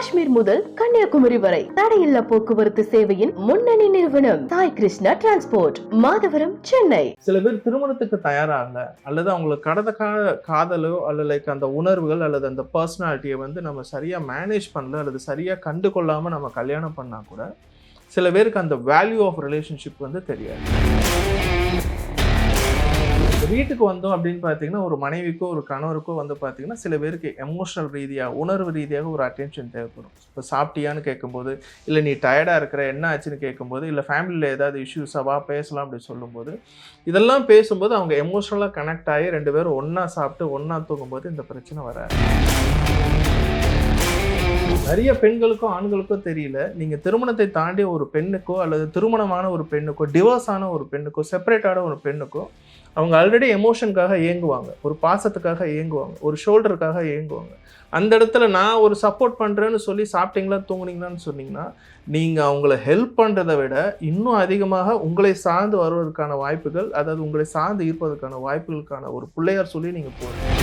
காஷ்மீர் முதல் கன்னியாகுமரி வரை தடையில்லா போக்குவரத்து சேவையின் முன்னணி நிறுவனம் சாய் கிருஷ்ணா டிரான்ஸ்போர்ட் மாதவரம் சென்னை. சில பேர் திருமணத்துக்கு தயாராகல அல்லது அவங்களுக்கு கடந்த கால காதலோ அல்லது லைக் அந்த உணர்வுகள் அல்லது அந்த பர்சனாலிட்டியை வந்து நம்ம சரியாக மேனேஜ் பண்ணல அல்லது சரியாக கண்டு கொள்ளாமல் நம்ம கல்யாணம் பண்ணால் கூட சில பேருக்கு அந்த வேல்யூ ஆஃப் ரிலேஷன்ஷிப் வந்து தெரியாது. வீட்டுக்கு வந்தோம் அப்படின்னு பார்த்தீங்கன்னா ஒரு மனைவிக்கோ ஒரு கணவருக்கோ வந்து பார்த்தீங்கன்னா சில பேருக்கு எமோஷனல் ரீதியாக உணர்வு ரீதியாக ஒரு அட்டென்ஷன் தேவைப்படும். இப்போ சாப்பிட்டியான்னு கேட்கும்போது இல்லை நீ டயர்டாக இருக்கிற என்ன ஆச்சுன்னு கேட்கும்போது இல்லை ஃபேமிலியில் ஏதாவது இஷ்யூஸாக வா பேசலாம் அப்படி சொல்லும்போது இதெல்லாம் பேசும்போது அவங்க எமோஷனலாக கனெக்ட் ஆகி ரெண்டு பேரும் ஒன்றா சாப்பிட்டு ஒன்றா தூங்கும்போது இந்த பிரச்சனை வராது. நிறைய பெண்களுக்கும் ஆண்களுக்கும் தெரியல. நீங்கள் திருமணத்தை தாண்டி ஒரு பெண்ணுக்கோ அல்லது திருமணமான ஒரு பெண்ணுக்கோ டிவோர்ஸ் ஆன ஒரு பெண்ணுக்கோ செப்பரேட்டான ஒரு பெண்ணுக்கோ அவங்க ஆல்ரெடி எமோஷனுக்காக ஏங்குவாங்க. ஒரு பாசத்துக்காக ஏங்குவாங்க. ஒரு ஷோல்டருக்காக ஏங்குவாங்க. அந்த இடத்துல நான் ஒரு சப்போர்ட் பண்ணுறேன்னு சொல்லி சாப்பிட்டீங்களா தூங்குனீங்களான்னு சொன்னீங்கன்னா நீங்கள் அவங்கள ஹெல்ப் பண்ணுறதை விட இன்னும் அதிகமாக உங்களை சார்ந்து வருவதற்கான வாய்ப்புகள் அதாவது உங்களை சார்ந்து இருப்பதற்கான வாய்ப்புகளுக்கான ஒரு பிள்ளையார் சொல்லி நீங்கள் போகிறீங்க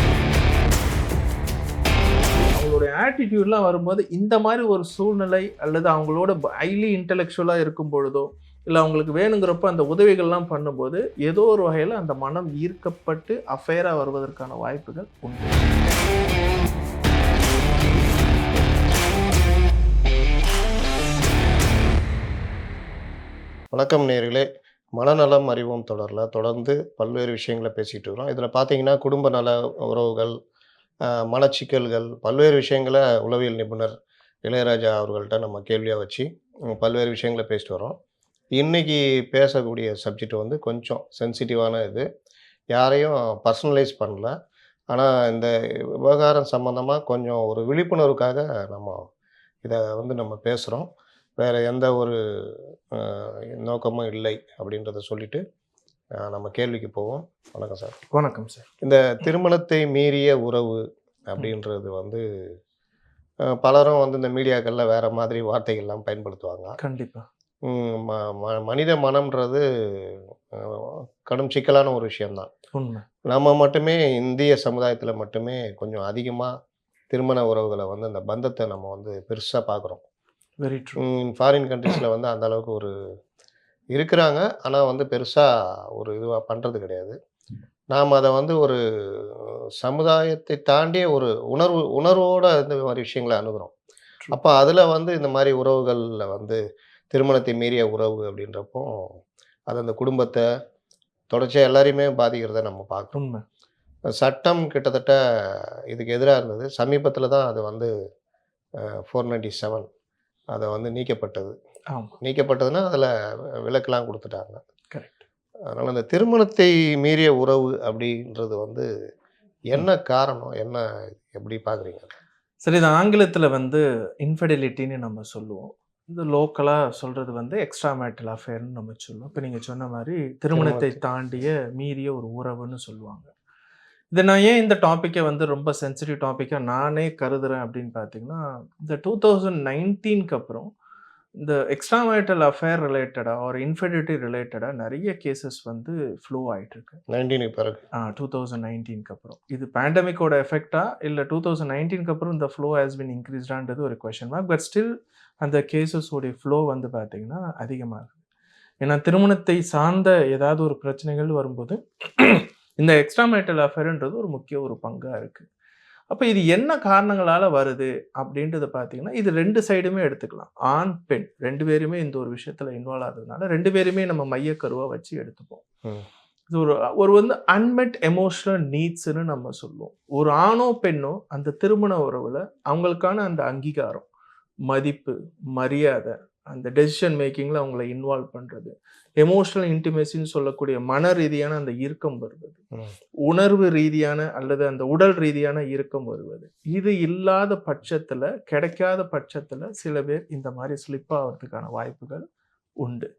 அவங்களுடைய ஆட்டிடியூட்லாம் வரும்போது இந்த மாதிரி ஒரு சூழ்நிலை அல்லது அவங்களோட ஹைலி இன்டெலெக்சுவலாக இருக்கும் பொழுதோ இல்லை அவங்களுக்கு வேணுங்கிறப்ப அந்த உதவிகள்லாம் பண்ணும்போது ஏதோ ஒரு வகையில் அந்த மனம் ஈர்க்கப்பட்டு அஃபேராக வருவதற்கான வாய்ப்புகள் உண்டு. வணக்கம் நேர்களே. மனநலம் அறிவோம் தொடரில் தொடர்ந்து பல்வேறு விஷயங்களை பேசிகிட்டு இருக்கிறோம். இதில் பார்த்தீங்கன்னா குடும்ப நல உறவுகள் மனச்சிக்கல்கள் பல்வேறு விஷயங்களை உளவியல் நிபுணர் இளையராஜா அவர்கள்ட்ட நம்ம கேள்வியாக வச்சு பல்வேறு விஷயங்களை பேசிட்டு வரோம் இன்னைக்கு பேசக்கூடிய சப்ஜெக்ட் வந்து கொஞ்சம் சென்சிட்டிவான இது. யாரையும் பர்சனலைஸ் பண்ணல. ஆனால் இந்த விவகாரம் சம்மந்தமாக கொஞ்சம் ஒரு விழிப்புணர்வுக்காக நம்ம இதை வந்து நம்ம பேசுகிறோம் வேறு எந்த ஒரு நோக்கமும் இல்லை அப்படின்றத சொல்லிட்டு ஆஹ், நம்ம கேள்விக்கு போவோம். வணக்கம் சார். வணக்கம் சார். இந்த திருமணத்தை மீறிய உறவு அப்படின்றது வந்து பலரும் வந்து இந்த மீடியாக்களில் வேற மாதிரி வார்த்தைகள்லாம் பயன்படுத்துவாங்க. கண்டிப்பாக மனித மனம்ன்றது கடும் சிக்கலான ஒரு விஷயம்தான். நம்ம மட்டுமே இந்திய சமுதாயத்தில் மட்டுமே கொஞ்சம் அதிகமாக திருமண உறவுகளை வந்து அந்த பந்தத்தை நம்ம வந்து பெருசாக பார்க்குறோம் வெரி ட்ரூ ஃபாரின் கண்ட்ரீஸில் வந்து அந்த அளவுக்கு ஒரு இருக்கிறாங்க. ஆனால் வந்து பெருசாக ஒரு இதுவாக பண்ணுறது கிடையாது. நாம் அதை வந்து ஒரு சமுதாயத்தை தாண்டிய ஒரு உணர்வு உணர்வோட இந்த மாதிரி விஷயங்களை அணுகிறோம். அப்போ அதில் வந்து இந்த மாதிரி உறவுகளில் வந்து திருமணத்தை மீறிய உறவு அப்படின்றப்போ அது அந்த குடும்பத்தை தொடர்ச்சியாக எல்லாரையுமே பாதிக்கிறத நம்ம பார்க்குறோம். உண்மை. சட்டம் கிட்டத்தட்ட இதுக்கு எதிராக இருந்தது. சமீபத்தில் தான் அது வந்து ஃபோர் நைன்டி செவன் அதை வந்து நீக்கப்பட்டது. நீக்கப்பட்டதுன்னா அதில் விலக்கெல்லாம் கொடுத்துட்டாங்க. கரெக்ட். அதனால் அந்த திருமணத்தை மீறிய உறவு அப்படின்றது வந்து என்ன காரணம்? என்ன எப்படி பார்க்குறீங்க? சரி இது ஆங்கிலத்தில் வந்து இன்ஃபெடிலிட்டின்னு நம்ம சொல்லுவோம். இது லோக்கலாக சொல்கிறது வந்து எக்ஸ்ட்ரா மேட்டல் அஃபேர்னு நம்ம சொல்லுவோம். இப்போ நீங்கள் சொன்ன மாதிரி திருமணத்தை திருமணத்தை- தாண்டிய மீறிய ஒரு உறவுன்னு சொல்லுவாங்க. இதை நான் ஏன் இந்த டாப்பிக்கை வந்து ரொம்ப சென்சிட்டிவ் டாப்பிக்காக நானே கருதுறேன் அப்படின்னு பார்த்தீங்கன்னா இந்த டூ தௌசண்ட் நைன்டீனுக்கு அப்புறம் இந்த எக்ஸ்ட்ரா மேட்டல் அஃபேர் ரிலேட்டடாக ஒரு இன்ஃபெடிலிட்டி ரிலேட்டடாக நிறைய கேசஸ் வந்து ஃப்ளோ ஆயிட்டு இருக்கு நைன்டீனுக்கு பிறகு. டூ தௌசண்ட் நைன்டீனுக்கு அப்புறம். இது பேண்டமிக்கோட எஃபெக்டா இல்லை டூ தௌசண்ட் நைன்டீனுக்கு அப்புறம் இந்த ஃப்ளோ ஹேஸ் பின் இன்க்ரீஸ்டான்றது ஒரு கொஷன் மார்க் பட் ஸ்டில் அந்த கேசஸோடைய ஃப்ளோ வந்து பார்த்தீங்கன்னா அதிகமாக இருக்குது ஏன்னா திருமணத்தை சார்ந்த ஏதாவது ஒரு பிரச்சனைகள் வரும்போது இந்த எக்ஸ்ட்ரா மேட்டல் அஃபேர்ன்றது ஒரு முக்கிய ஒரு பங்காக இருக்குது அப்போ இது என்ன காரணங்களால் வருது அப்படின்றத பார்த்தீங்கன்னா இது ரெண்டு சைடுமே எடுத்துக்கலாம். ஆண் பெண். ரெண்டு பேருமே இந்த ஒரு விஷயத்தில் இன்வால்வ் ஆகிறதுனால ரெண்டு பேருமே நம்ம மையக்கருவாக வச்சு எடுத்துப்போம். இது ஒரு ஒரு வந்து அன்மெட் எமோஷனல் நீட்ஸ்னு நம்ம சொல்லுவோம். ஒரு ஆணோ பெண்ணோ அந்த திருமண உறவில் அவங்களுக்கான அந்த அங்கீகாரம் மதிப்பு மரியாதை அந்த டெசிஷன் மேக்கிங்கில் அவங்கள இன்வால்வ் பண்ணுறது எமோஷனல் இன்டிமேசின்னு சொல்லக்கூடிய மன ரீதியான அந்த ஈர்க்கம் வருவது. உணர்வு ரீதியான அல்லது அந்த உடல் ரீதியான ஈர்க்கம் வருவது. இது இல்லாத பட்சத்தில் கிடைக்காத பட்சத்தில் சில பேர் இந்த மாதிரி ஸ்லிப் ஆகிறதுக்கான வாய்ப்புகள் உண்டு.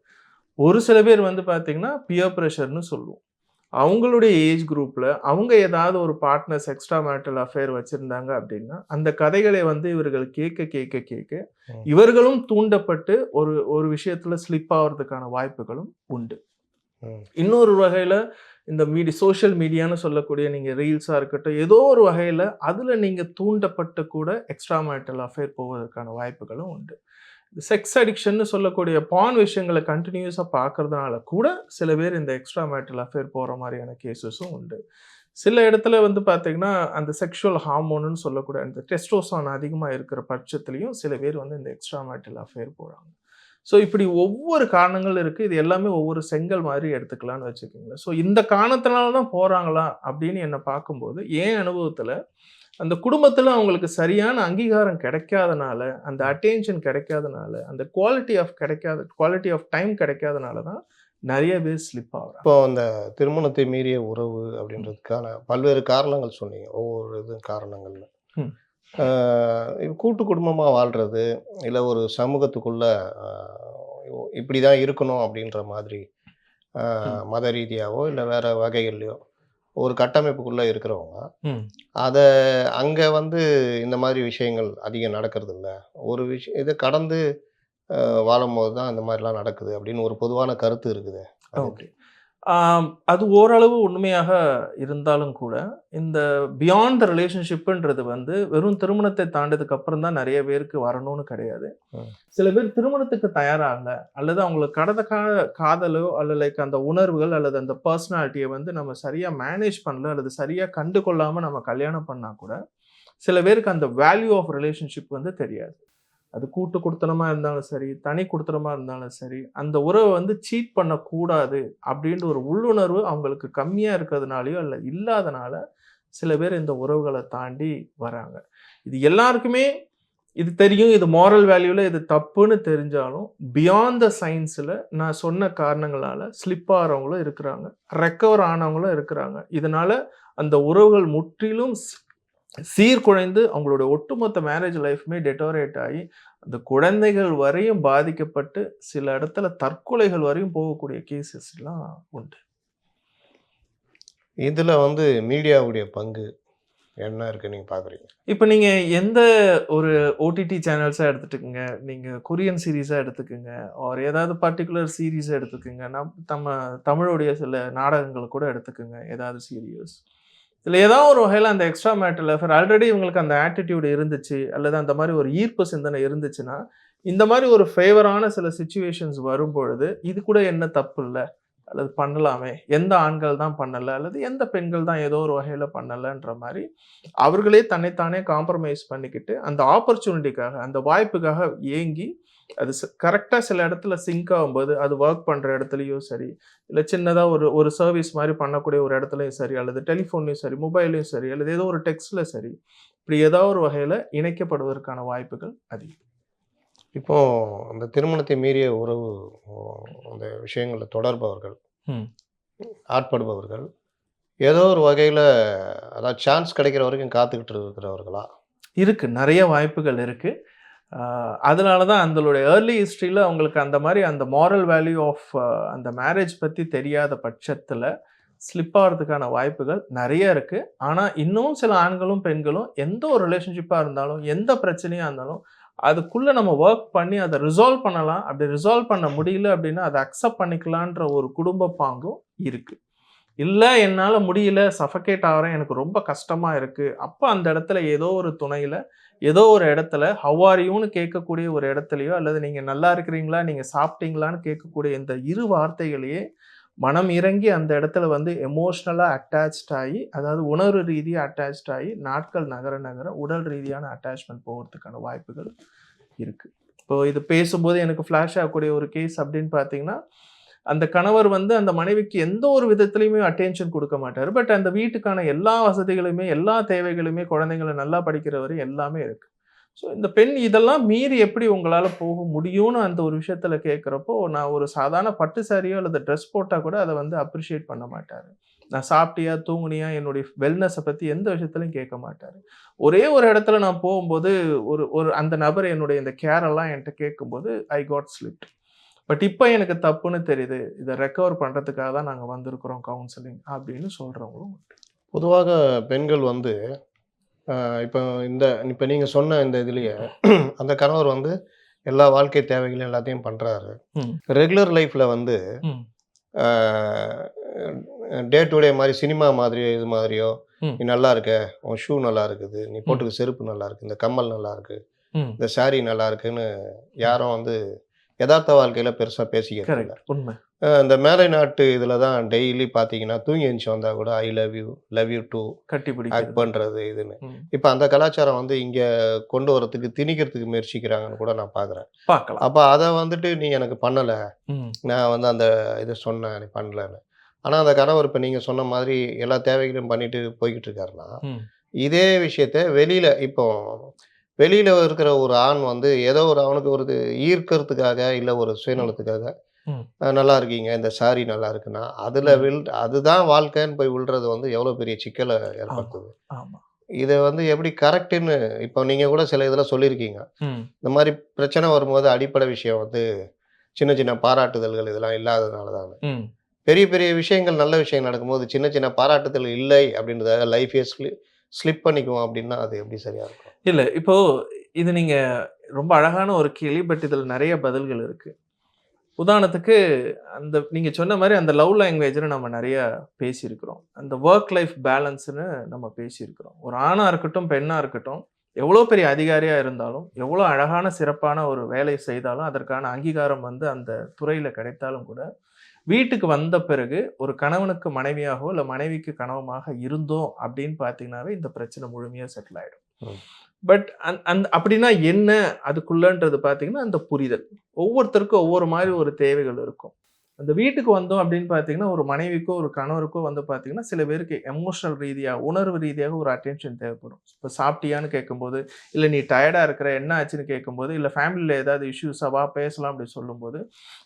ஒரு சில பேர் வந்து பார்த்தீங்கன்னா பியர் ப்ரெஷர்னு சொல்லுவோம். அவங்களுடைய ஏஜ் குரூப்பில் அவங்க ஏதாவது ஒரு பார்ட்னர்ஸ் எக்ஸ்ட்ரா மேரிட்டல் அஃபேர் வச்சுருந்தாங்க அப்படின்னா அந்த கதைகளை வந்து இவர்கள் கேட்க கேட்க கேட்க. இவர்களும் தூண்டப்பட்டு ஒரு ஒரு விஷயத்தில் ஸ்லிப் ஆகிறதுக்கான வாய்ப்புகளும் உண்டு. இன்னொரு வகையில் இந்த மீடி சோஷியல் மீடியான்னு சொல்லக்கூடிய நீங்கள் ரீல்ஸாக இருக்கட்டும் ஏதோ ஒரு வகையில் அதில் நீங்கள் தூண்டப்பட்டு கூட எக்ஸ்ட்ரா மேரிட்டல் அஃபேர் போவதற்கான வாய்ப்புகளும் உண்டு செக்ஸ் அடிக்ஷன்னு சொல்லக்கூடிய பான் விஷயங்களை கண்டினியூஸாக பார்க்கறதுனால கூட சில பேர் இந்த எக்ஸ்ட்ரா மேட்டல் அஃபேர் போகிற மாதிரியான கேசஸும் உண்டு. சில இடத்துல வந்து பார்த்தீங்கன்னா அந்த செக்ஷுவல் ஹார்மோனுன்னு சொல்லக்கூடிய அந்த டெஸ்டோசான் அதிகமாக இருக்கிற பட்சத்துலையும் சில பேர் வந்து இந்த எக்ஸ்ட்ரா மேட்டல் அஃபேர் போகிறாங்க ஸோ இப்படி ஒவ்வொரு காரணங்கள் இருக்குது இது எல்லாமே ஒவ்வொரு செங்கல் மாதிரி எடுத்துக்கலாம்னு வச்சுக்கோங்களேன். ஸோ இந்த காரணத்தினால தான் போகிறாங்களா அப்படின்னு என்னை பார்க்கும்போது என் அனுபவத்தில் அந்த குடும்பத்தில் அவங்களுக்கு சரியான அங்கீகாரம் கிடைக்காதனால அந்த அட்டென்ஷன் கிடைக்காதனால அந்த குவாலிட்டி ஆஃப் கிடைக்காத குவாலிட்டி ஆஃப் டைம் கிடைக்காதனால தான் நிறைய பேர் ஸ்லிப் ஆகுறாங்க. இப்போ அந்த திருமணத்தை மீறிய உறவு அப்படின்றதுக்கான பல்வேறு காரணங்கள் சொன்னீங்க. ஒவ்வொரு இது காரணங்கள்ல கூட்டு குடும்பமாக வாழ்றது இல்லை ஒரு சமூகத்துக்குள்ள இப்படி தான் இருக்கணும் அப்படின்ற மாதிரி மத ரீதியாவோ இல்லை வேற வகைகள்லையோ ஒரு கட்டமைப்புக்குள்ளே இருக்கிறவங்க அதை அங்கே வந்து இந்த மாதிரி விஷயங்கள் அதிகம் நடக்கிறது இல்ல ஒரு விஷயம் இதை கடந்து வாழும்போது தான் இந்த மாதிரிலாம் நடக்குது அப்படின்னு ஒரு பொதுவான கருத்து இருக்குது. அது ஓரளவு உண்மையாக இருந்தாலும் கூட இந்த பியாண்ட் த ரிலேஷன்ஷிப்புன்றது வந்து வெறும் திருமணத்தை தாண்டதுக்கு அப்புறம் தான் நிறைய பேருக்கு வரணும்னு கிடையாது. சில பேர் திருமணத்துக்கு தயாராகல அல்லது அவங்களுக்கு கடந்த கால காதலோ அல்லது லைக் அந்த உணர்வுகள் அல்லது அந்த பர்சனாலிட்டியை வந்து நம்ம சரியா மேனேஜ் பண்ணல அல்லது சரியா கண்டு கொள்ளாம நம்ம கல்யாணம் பண்ணா கூட சில பேருக்கு அந்த வேல்யூ ஆஃப் ரிலேஷன்ஷிப் வந்து தெரியாது அது கூட்டு கொடுத்தனமா இருந்தாலும் சரி தனி கொடுத்தனமா இருந்தாலும் சரி அந்த உறவை வந்து சீட் பண்ணக்கூடாது அப்படின்ற ஒரு உள்ளுணர்வு அவங்களுக்கு கம்மியாக இருக்கிறதுனாலயோ இல்லை இல்லாதனால சில பேர் இந்த உறவுகளை தாண்டி வராங்க. இது எல்லாருக்குமே இது தெரியும் இது மாரல் வேல்யூவில் இது தப்புன்னு தெரிஞ்சாலும் பியாண்ட் த சயின்ஸில் நான் சொன்ன காரணங்களால் ஸ்லிப் ஆகிறவங்களும் இருக்கிறாங்க ரெக்கவர் ஆனவங்களும் இருக்கிறாங்க. இதனால் அந்த உறவுகள் முற்றிலும் ஸ்- சீர்குலைந்து அவங்களோட ஒட்டுமொத்த மேரேஜ் லைஃப்மே டெட்டோரேட் ஆகி அந்த குழந்தைகள் வரையும் பாதிக்கப்பட்டு சில இடத்துல தற்கொலைகள் வரையும் போகக்கூடிய கேசஸ்லாம் உண்டு. இதுல வந்து மீடியாவுடைய பங்கு என்ன இருக்கு நீங்க பாக்குறீங்க? இப்போ நீங்கள் எந்த ஒரு ஓடிடி சேனல்ஸாக எடுத்துட்டுக்குங்க நீங்கள் கொரியன் சீரீஸாக எடுத்துக்கோங்க ஒரு ஏதாவது பர்டிகுலர் சீரீஸை எடுத்துக்கோங்க நம் நம்ம தமிழுடைய சில நாடகங்களை கூட எடுத்துக்கோங்க ஏதாவது சீரியஸ் இதில் ஏதாவது ஒரு வகையில் அந்த எக்ஸ்ட்ரா மேட்டரில் ஃபர் ஆல்ரெடி இவங்களுக்கு அந்த ஆட்டிடியூடு இருந்துச்சு அல்லது அந்த மாதிரி ஒரு ஈர்ப்பு சிந்தனை இருந்துச்சுன்னா இந்த மாதிரி ஒரு ஃபேவரான சில சுச்சுவேஷன்ஸ் வரும்பொழுது இது கூட என்ன தப்பு இல்லை? அல்லது பண்ணலாமே? எந்த ஆண்கள் தான் பண்ணலை? அல்லது எந்த பெண்கள் தான் ஏதோ ஒரு வகையில் பண்ணலைன்ற மாதிரி அவர்களே தன்னைத்தானே காம்ப்ரமைஸ் பண்ணிக்கிட்டு அந்த ஆப்பர்ச்சுனிட்டிக்காக அந்த வாய்ப்புக்காக ஏங்கி அது கரெக்டாக சில இடத்துல சிங்க் ஆகும்போது அது ஒர்க் பண்ணுற இடத்துலையும் சரி இல்லை சின்னதாக ஒரு ஒரு சர்வீஸ் மாதிரி பண்ணக்கூடிய ஒரு இடத்துலையும் சரி அல்லது டெலிஃபோன்லையும் சரி மொபைல்லையும் சரி அல்லது ஏதோ ஒரு டெக்ஸ்டில் சரி இப்படி ஏதோ ஒரு வகையில் இணைக்கப்படுவதற்கான வாய்ப்புகள் அதிகம். இப்போ அந்த திருமணத்தை மீறிய உறவு அந்த விஷயங்களில் தொடர்பவர்கள். ஆட்படுபவர்கள் ஏதோ ஒரு வகையில் அதாவது சான்ஸ் கிடைக்கிற வரைக்கும் காத்துக்கிட்டு இருக்கிறவர்களா? இருக்கு நிறைய வாய்ப்புகள் இருக்கு. ஆஹ் அதனால தான் அந்தளுடைய ஏர்லி ஹிஸ்ட்ரியில் அவங்களுக்கு அந்த மாதிரி அந்த மாரல் வேல்யூ ஆஃப் அந்த மேரேஜ் பற்றி தெரியாத பட்சத்தில் ஸ்லிப் ஆகிறதுக்கான வாய்ப்புகள் நிறைய இருக்குது ஆனால் இன்னும் சில ஆண்களும் பெண்களும் எந்த ஒரு ரிலேஷன்ஷிப்பாக இருந்தாலும் எந்த பிரச்சனையாக இருந்தாலும் அதுக்குள்ளே நம்ம ஒர்க் பண்ணி அதை ரிசால்வ் பண்ணலாம். அப்படி ரிசால்வ் பண்ண முடியல அப்படின்னா அதை அக்செப்ட் பண்ணிக்கலான்ற ஒரு குடும்ப பாங்கும் இருக்குது இல்லை என்னால் முடியல சஃபகேட் ஆகிறேன் எனக்கு ரொம்ப கஷ்டமாக இருக்குது அப்போ அந்த இடத்துல ஏதோ ஒரு துணையில் ஏதோ ஒரு இடத்துல ஹவ்வாரியும்னு கேட்கக்கூடிய ஒரு இடத்துலையோ அல்லது நீங்கள் நல்லா இருக்கிறீங்களா? நீங்கள் சாப்பிட்டீங்களான்னு கேட்கக்கூடிய இந்த இரு வார்த்தைகளையே மனம் இறங்கி அந்த இடத்துல வந்து எமோஷ்னலாக அட்டாச்ட் ஆகி அதாவது உணர்வு ரீதியாக அட்டாச்ட் ஆகி நாட்கள் நகர நகர உடல் ரீதியான அட்டாச்மெண்ட் போகிறதுக்கான வாய்ப்புகள் இருக்குது இப்போ இது பேசும்போது எனக்கு ஃப்ளாஷ் ஆகக்கூடிய ஒரு கேஸ் அப்படின்னு பார்த்தீங்கன்னா அந்த கணவர் வந்து அந்த மனைவிக்கு எந்த ஒரு விதத்துலையுமே அட்டென்ஷன் கொடுக்க மாட்டார். பட் அந்த வீட்டுக்கான எல்லா வசதிகளுமே எல்லா தேவைகளுமே குழந்தைங்களை நல்லா படிக்கிற வரை எல்லாமே இருக்கு. ஸோ இந்த பெண் இதெல்லாம் மீறி எப்படி உங்களால் போக முடியும்னு அந்த ஒரு விஷயத்தில் கேட்குறப்போ நான் ஒரு சாதாரண பட்டு சாரியோ அல்லது ட்ரெஸ் போட்டால் கூட அதை வந்து அப்ரிஷியேட் பண்ண மாட்டார். நான் சாப்பிட்டியா தூங்குனியா என்னுடைய வெல்னஸை பற்றி எந்த விஷயத்துலையும் கேட்க மாட்டார். ஒரே ஒரு இடத்துல நான் போகும்போது ஒரு ஒரு அந்த நபர் என்னுடைய இந்த கேரெல்லாம் என்கிட்ட கேட்கும்போது ஐ காட் ஸ்லிப்ட் பட் இப்போ எனக்கு தப்புன்னு தெரியுது. இதை ரெக்கவர் பண்ணுறதுக்காக தான் நாங்கள் வந்திருக்கிறோம் கவுன்சிலிங் அப்படின்னு சொல்கிறவங்களும் பொதுவாக பெண்கள் வந்து இப்போ இந்த இப்போ நீங்கள் சொன்ன இந்த இதுலேயே அந்த கணவர் வந்து எல்லா வாழ்க்கை தேவைகளும் எல்லாத்தையும் பண்ணுறாரு. ரெகுலர் லைஃப்பில் வந்து டே டு டே மாதிரி சினிமா மாதிரியோ இது மாதிரியோ. நீ நல்லா இருக்க உன் ஷூ நல்லா இருக்குது நீ போட்டுக்க செருப்பு நல்லா இருக்கு இந்த கம்மல் நல்லா இருக்கு இந்த saree நல்லா இருக்குன்னு யாரும் வந்து யதார்த்த வாழ்க்கையில பெருசா பேசிக்கிறது இல்ல. கரெக்ட் உண்மை இந்த மேலை நாட்டு இதுல தான் டெய்லி பாத்தீங்கன்னா தூங்கி எழுந்துச்சு வந்தா கூட I love you love you too கட்டி ஆக்ட் பண்றது இதுன்னு. இப்ப அந்த கலாச்சாரம் வந்து இங்க கொண்டு வரதுக்கு திணிக்கிறதுக்கு முயற்சிக்கிறாங்கன்னு கூட நான் பாக்குறேன். பார்க்கலாம். அப்ப அதை வந்துட்டு நீ எனக்கு பண்ணல. நான் வந்து அந்த இதை சொன்னேன் நீ பண்ணலன்னு. ஆனா அந்த கணவர் இப்ப நீங்க சொன்ன மாதிரி எல்லா தேவைகளையும் பண்ணிட்டு போய்கிட்டு இருக்காருன்னா இதே விஷயத்த வெளியில இப்போ வெளியில இருக்கிற ஒரு ஆண் வந்து ஏதோ ஒரு அவனுக்கு ஒரு ஈர்க்கறதுக்காக இல்ல ஒரு சுயநலத்துக்காக நல்லா இருக்கீங்க இந்த சாரி நல்லா இருக்குன்னா அதுல. வில் அதுதான் வாழ்க்கைன்னு போய் விழுறது வந்து எவ்வளவு பெரிய சிக்கலை ஏற்படுத்துது. இதை வந்து எப்படி கரெக்டுன்னு இப்போ நீங்க கூட சில இதில் சொல்லியிருக்கீங்க. இந்த மாதிரி பிரச்சனை வரும்போது அடிப்படை விஷயம் வந்து சின்ன சின்ன பாராட்டுதல்கள் இதெல்லாம் இல்லாததுனால தான். பெரிய பெரிய விஷயங்கள் நல்ல விஷயம் நடக்கும்போது சின்ன சின்ன பாராட்டுதல் இல்லை அப்படின்றத லைஃபே ஸ்லி ஸ்லிப் பண்ணிக்குவோம் அப்படின்னா அது எப்படி சரியா இருக்கும்? இல்லை. இப்போ இது நீங்க ரொம்ப அழகான ஒரு கேள்வி பட் இதில் நிறைய பதில்கள் இருக்கு. உதாரணத்துக்கு அந்த நீங்கள் சொன்ன மாதிரி அந்த லவ் லாங்குவேஜ்னு நம்ம நிறைய பேசியிருக்கிறோம். அந்த ஒர்க் லைஃப் பேலன்ஸ்னு நம்ம பேசியிருக்கிறோம். ஒரு ஆணாக இருக்கட்டும் பெண்ணாக இருக்கட்டும் எவ்வளோ பெரிய அதிகாரியாக இருந்தாலும் எவ்வளோ அழகான சிறப்பான ஒரு வேலை செய்தாலும் அதற்கான அங்கீகாரம் வந்து அந்த துறையில் கிடைத்தாலும் கூட வீட்டுக்கு வந்த பிறகு ஒரு கணவனுக்கு மனைவியாகவோ இல்லை மனைவிக்கு கணவமாக இருந்தோம் அப்படின்னு பார்த்தீங்கன்னாவே இந்த பிரச்சனை முழுமையாக செட்டில் ஆகிடும் பட் அந் அந்த அப்படின்னா என்ன? அதுக்குள்ளன்றது பார்த்தீங்கன்னா அந்த புரிதல். ஒவ்வொருத்தருக்கும் ஒவ்வொரு மாதிரி ஒரு தேவைகள் இருக்கும். அந்த வீட்டுக்கு வந்தோம் அப்படின்னு பார்த்தீங்கன்னா ஒரு மனைவிக்கோ ஒரு கணவருக்கோ வந்து பார்த்தீங்கன்னா சில பேருக்கு எமோஷனல் ரீதியாக உணர்வு ரீதியாக ஒரு அட்டென்ஷன் தேவைப்படும். இப்போ சாப்பிட்டியான்னு கேட்கும்போது இல்லை நீ டயர்டாக இருக்கிற என்ன ஆச்சுன்னு கேட்கும்போது இல்லை ஃபேமிலியில் ஏதாவது இஷ்யூஸாக வா பேசலாம் அப்படி சொல்லும்போது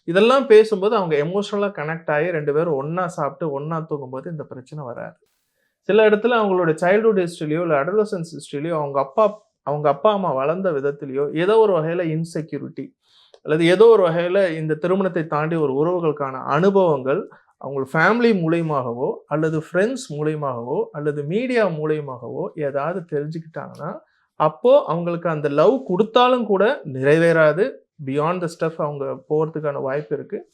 இதெல்லாம் பேசும்போது அவங்க எமோஷனலாக கனெக்ட் ஆகி ரெண்டு பேரும் ஒன்றா சாப்பிட்டு ஒன்றா தூங்கும்போது இந்த பிரச்சனை வராது. சில இடத்துல அவங்களோட சைல்ட்ஹுட் ஹிஸ்ட்ரிலையோ இல்லை அடலசன்ஸ் ஹிஸ்ட்ரிலையோ அவங்க அப்பா அவங்க அப்பா அம்மா வளர்ந்த விதத்திலையோ ஏதோ ஒரு வகையில் இன்செக்யூரிட்டி அல்லது ஏதோ ஒரு வகையில் இந்த திருமணத்தை தாண்டி ஒரு உறவுகளுக்கான அனுபவங்கள் அவங்க ஃபேமிலி மூலயமாகவோ அல்லது ஃப்ரெண்ட்ஸ் மூலியமாகவோ அல்லது மீடியா மூலயமாகவோ ஏதாவது தெரிஞ்சுக்கிட்டாங்கன்னா அப்போது அவங்களுக்கு அந்த லவ் கொடுத்தாலும் கூட நிறைவேறாது. பியாண்ட் த ஸ்டஃப் அவங்க போகிறதுக்கான வாய்ப்பு இருக்குது